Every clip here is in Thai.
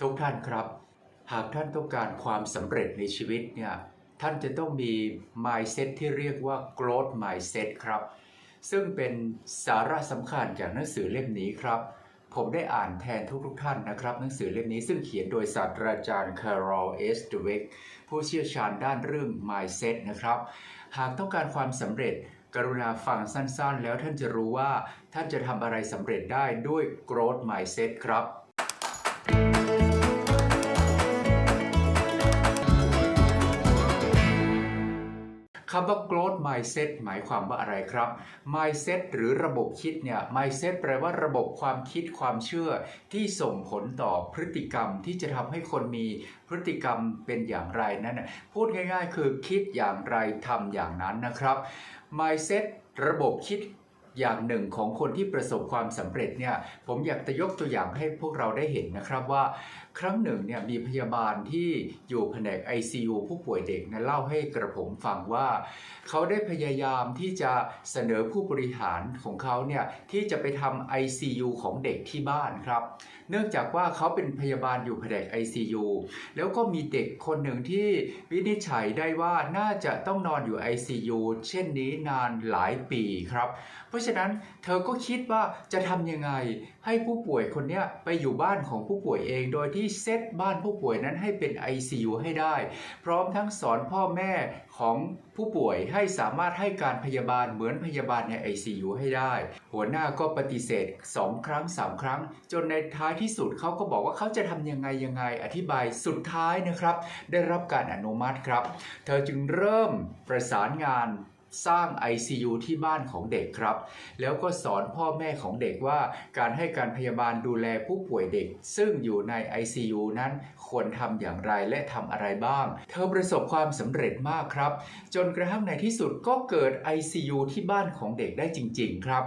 ทุกท่านครับ หากท่านต้องการความสำเร็จในชีวิตเนี่ยท่านจะต้องมี mindset ที่เรียกว่า growth mindset ครับ ซึ่งเป็นสาระสำคัญจากหนังสือเล่มนี้ครับ ผมได้อ่านแทนทุกๆท่านนะครับ หนังสือเล่มนี้ซึ่งเขียนโดยศาสตราจารย์คาร์ลเอสเดเวกผู้เชี่ยวชาญด้านเรื่อง mindset นะครับ หากต้องการความสำเร็จกรุณาฟังสั้นๆ แล้วท่านจะรู้ว่าท่านจะทำอะไรสำเร็จได้ด้วย growth mindset ครับ คำว่า growth mindset หมายความว่าอะไรครับ mindset หรือระบบคิดเนี่ย mindset แปลว่าระบบความคิดความเชื่อที่ส่งผลต่อพฤติกรรมที่จะทำให้คนมีพฤติกรรมเป็นอย่างไรนั่นพูดง่ายๆ คือคิดอย่างไรทำอย่างนั้นนะครับ mindset ระบบคิด อย่างหนึ่งของคนที่ประสบความสำเร็จเนี่ยผมอยากจะยกตัวอย่างให้พวกเราได้เห็นนะครับว่า ครั้งหนึ่งเนี่ยมีพยาบาลที่อยู่แผนก ICU ผู้ป่วยเด็กนะเล่าให้กระผมฟังว่า เขาได้พยายามที่จะเสนอผู้บริหารของเขาเนี่ยที่จะไปทำ ICU ของเด็กที่บ้านครับ เนื่องจากว่าเขาเป็นพยาบาลอยู่แผนก ICU แล้วก็มีเด็กคนหนึ่งที่วินิจฉัยได้ว่าน่าจะต้องนอนอยู่ ICU เช่นนี้นานหลายปีครับ เพราะฉะนั้นเธอก็คิดว่าจะทำยังไงให้ผู้ป่วยคนนี้ไปอยู่บ้านของผู้ป่วยเอง โดยที่เซตบ้านผู้ป่วยนั้นให้เป็น ICU ให้ได้ พร้อมทั้งสอนพ่อแม่ของผู้ป่วยให้สามารถให้การพยาบาลเหมือนพยาบาลใน ICU ให้ได้ หัวหน้าก็ปฏิเสธ 2 ครั้ง 3 ครั้ง จนในท้ายที่สุดเขาก็บอกว่าเขาจะทำยังไงยังไงอธิบายสุดท้ายนะครับ ได้รับการอนุมัติครับ เธอจึงเริ่มประสานงาน สร้าง ICU ที่บ้านของเด็กครับ แล้วก็สอนพ่อแม่ของเด็กว่าการให้การพยาบาลดูแลผู้ป่วยเด็ก ซึ่งอยู่ใน ICU นั้นควรทำอย่างไรและทำอะไรบ้าง เธอประสบความสำเร็จมากครับ จนกระทั่งในที่สุดก็เกิด ICU ที่บ้านของเด็กได้จริง ๆ ครับ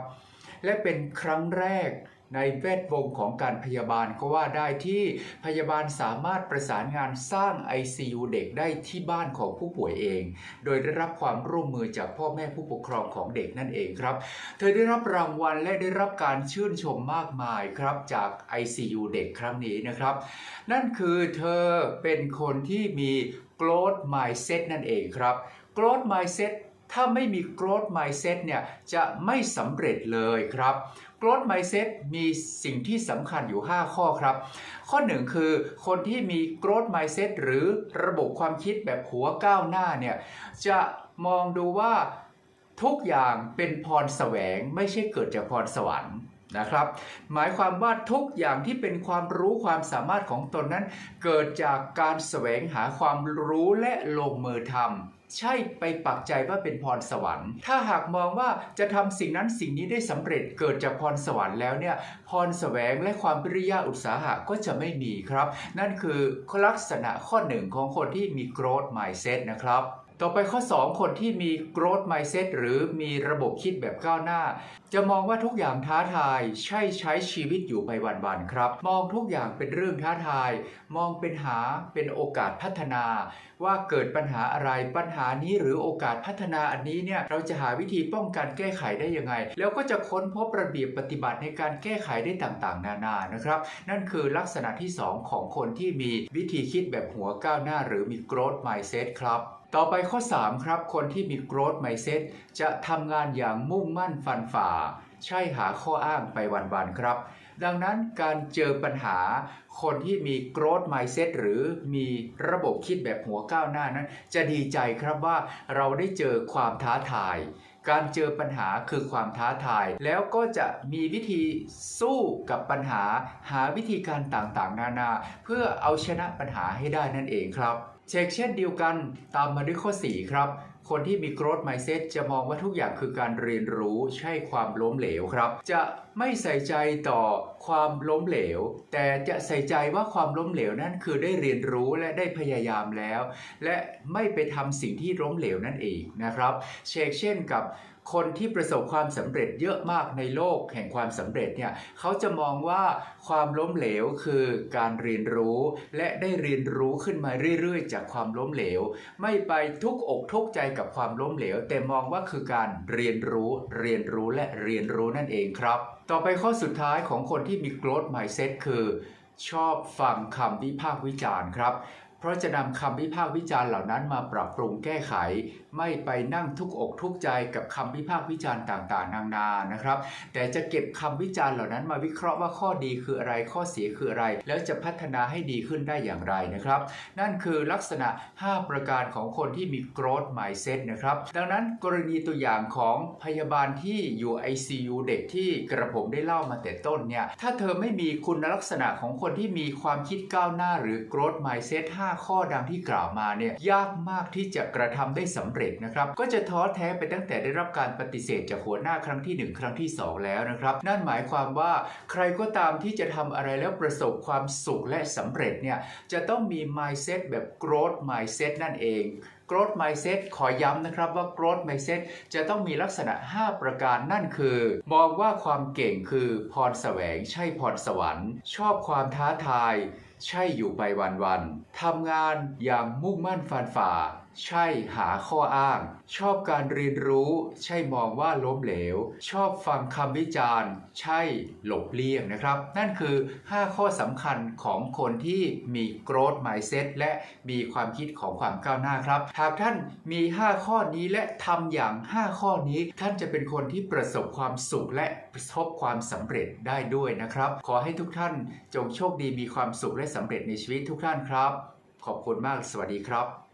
และเป็นครั้งแรก ในแวดวงของการพยาบาลก็ว่าได้ที่พยาบาลสามารถประสานงานสร้าง ICU เด็กได้ที่บ้านของผู้ป่วยเอง โดยได้รับความร่วมมือจากพ่อแม่ผู้ปกครองของเด็กนั่นเองครับ เธอได้รับรางวัลและได้รับการชื่นชมมากมายครับจาก ICU เด็กครั้งนี้นะครับ นั่นคือเธอเป็นคนที่มี growth mindset นั่นเองครับ growth mindset ถ้าไม่มี growth mindset เนี่ยจะไม่สำเร็จเลยครับ growth mindset มีสิ่งที่สำคัญอยู่ 5 ข้อครับ ข้อหนึ่งคือ คนที่มี growth mindset หรือระบบความคิดแบบหัวก้าวหน้าเนี่ยจะมองดูว่าทุกอย่างเป็นพรแสวงไม่ใช่เกิดจากพรสวรรค์นะครับหมายความว่าทุกอย่างที่เป็นความรู้ความสามารถของตนนั้น เกิดจากการแสวงหาความรู้และลงมือทำ ใช่ไปปักใจว่าเป็นพรสวรรค์ ถ้าหากมองว่าจะทำสิ่งนั้นสิ่งนี้ได้สำเร็จเกิดจากพรสวรรค์แล้วเนี่ยพรแสวงและความปริยาอุตสาหะก็จะไม่มีครับ นั่นคือลักษณะข้อหนึ่งของคนที่มี growth mindset นะครับ ต่อไปข้อ 2 คนที่มี growth mindset หรือมีระบบคิดแบบก้าวหน้า จะมองว่าทุกอย่างท้าทาย ใช่ใช้ชีวิตอยู่ไปวันๆครับ มองทุกอย่างเป็นเรื่องท้าทาย มองเป็นหาเป็นโอกาสพัฒนา ว่าเกิดปัญหาอะไรปัญหานี้หรือโอกาสพัฒนาอันนี้เนี่ยเราจะหาวิธีป้องกันแก้ไขได้ยังไง แล้วก็จะค้นพบระเบียบปฏิบัติในการแก้ไขได้ต่างๆ นานานะครับ นั่นคือลักษณะที่ 2 ของคนที่มีวิธีคิดแบบหัวก้าวหน้า หรือมี growth mindset ครับ ต่อไปข้อ 3 ครับ คนที่มี growth mindset จะทำงานอย่างมุ่งมั่นฟันฝ่า ใช่หาข้ออ้างไปวันๆครับ ดังนั้นการเจอปัญหา คนที่มี growth mindset หรือมีระบบคิดแบบหัวก้าวหน้านั้น จะดีใจครับว่าเราได้เจอความท้าทาย การเจอปัญหาคือความท้าทาย แล้วก็จะมีวิธีสู้กับปัญหา หาวิธีการต่างๆ นานา เพื่อเอาชนะปัญหาให้ได้นั่นเองครับ เช็คเช่นเดียวกันตามมาด้วยข้อ 4 ครับ คนที่มี growth mindset จะมองว่าทุกอย่างคือการเรียนรู้ใช่ความล้มเหลวครับ จะไม่ใส่ใจต่อความล้มเหลว แต่จะใส่ใจว่าความล้มเหลวนั้นคือได้เรียนรู้และได้พยายามแล้ว และไม่ไปทำสิ่งที่ล้มเหลวนั่นเองนะครับ เชกเช่นกับ คนที่ประสบความสำเร็จเยอะมากในโลกแห่งความสำเร็จเนี่ยเขาจะมองว่าความล้มเหลวคือการเรียนรู้ และได้เรียนรู้ขึ้นมาเรื่อยๆ จากความล้มเหลว ไม่ไปทุกอกทุกใจกับความล้มเหลว แต่มองว่าคือการเรียนรู้เรียนรู้และเรียนรู้นั่นเองครับ ต่อไปข้อสุดท้ายของคนที่มี growth mindset คือชอบฟังคำวิพากษ์วิจารณ์ครับ ราะจะนำคำวิพากษ์วิจารณ์เหล่านั้นมาปรับปรุงแก้ไข ไม่ไปนั่งทุกอกทุกใจกับคำวิพากษ์วิจารณ์ต่างๆ นานานะครับ แต่จะเก็บคำวิจารณ์เหล่านั้นมาวิเคราะห์ว่าข้อดีคืออะไรข้อเสียคืออะไร แล้วจะพัฒนาให้ดีขึ้นได้อย่างไรนะครับ นั่นคือลักษณะ 5 ประการของคนที่มี growth mindset นะครับ ดังนั้นกรณีตัวอย่างของพยาบาลที่อยู่ ICU เด็กที่กระผมได้เล่ามาแต่ต้นเนี่ยถ้าเธอไม่มีคุณลักษณะของคนที่มีความคิดก้าวหน้าหรือ growth mindset 5ข้อดังที่กล่าวมาเนี่ยยากมากที่จะกระทำได้สำเร็จนะครับ ก็จะท้อแท้ไปตั้งแต่ได้รับการปฏิเสธจากหัวหน้าครั้งที่ 1 ครั้งที่ 2 แล้วนะครับ นั่นหมายความว่าใครก็ตามที่จะทำอะไรแล้วประสบความสุขและสำเร็จเนี่ยจะต้องมี mindset แบบ growth mindset นั่นเอง growth mindset ขอย้ำนะครับว่า growth mindset จะต้องมีลักษณะ 5 ประการนั่นคือ มองว่าความเก่งคือพรแสวง ใช่พรสวรรค์ ชอบความท้าทาย ใช่อยู่ไปวันๆทำงานอย่างมุ่งมั่นฟันฝ่า ใช่หาข้ออ้าง ชอบการเรียนรู้ ใช่มองว่าล้มเหลว ชอบฟังคำวิจารณ์ ใช่หลบเลี่ยงนะครับ นั่นคือ 5 ข้อสำคัญของคนที่มี growth mindset และมีความคิดของความก้าวหน้าครับ หากท่านมี 5 ข้อนี้และทำอย่าง 5 ข้อนี้ ท่านจะเป็นคนที่ประสบความสุขและประสบความสำเร็จได้ด้วยนะครับ ขอให้ทุกท่านจงโชคดีมีความสุขและสำเร็จในชีวิตทุกท่านครับ ขอบคุณมากสวัสดีครับ